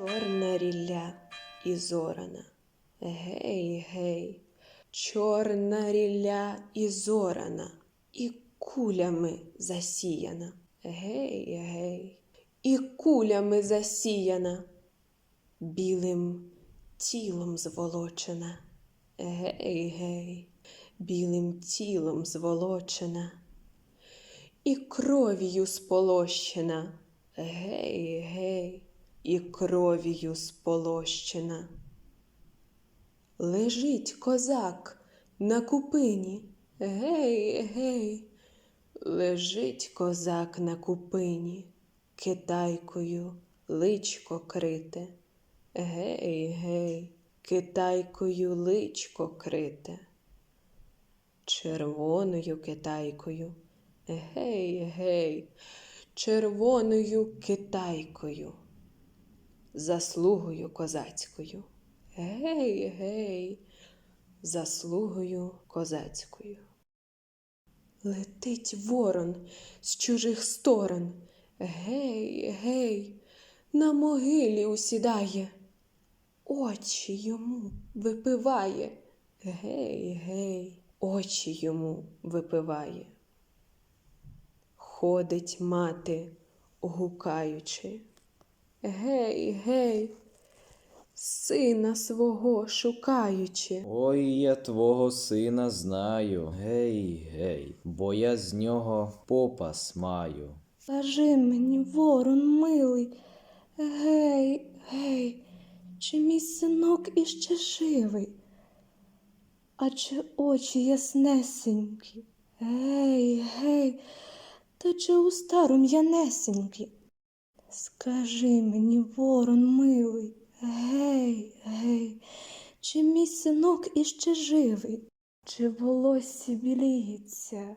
Чорна рілля і зорана. Гей, гей, чорна рілля і зорана, і кулями засіяна. Гей, гей, і кулями засіяна, білим тілом зволочена. Гей, гей, білим тілом зволочена, і кров'ю сполощена. Гей, гей, і кров'ю сполощена. Лежить козак на купині. Гей, гей, лежить козак на купині, китайкою личко крите. Гей, гей, китайкою личко крите. Червоною китайкою. Гей, гей, червоною китайкою. Заслугою козацькою. Гей, гей, заслугою козацькою. Летить ворон з чужих сторон. Гей, гей, на могилі усідає. Очі йому випиває. Гей, гей, очі йому випиває. Ходить мати, гукаючи. Гей, гей, сина свого шукаючи. Ой, я твого сина знаю. Гей, гей, бо я з нього попас маю. Скажи мені, ворон милий, гей, гей, чи мій синок іще живий? А чи очі яснесенькі? Гей, гей, та чи уста рум'янесенькі? Скажи мені, ворон милий, гей, гей, чи мій синок іще живий? Чи волосся біліється?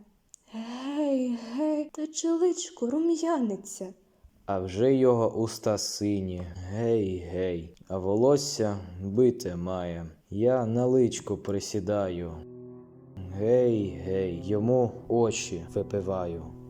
Гей, гей, та чи личко рум'яниться? А вже його уста сині. Гей, гей, а волосся бите має. Я на личку присідаю. Гей, гей, йому очі випиваю.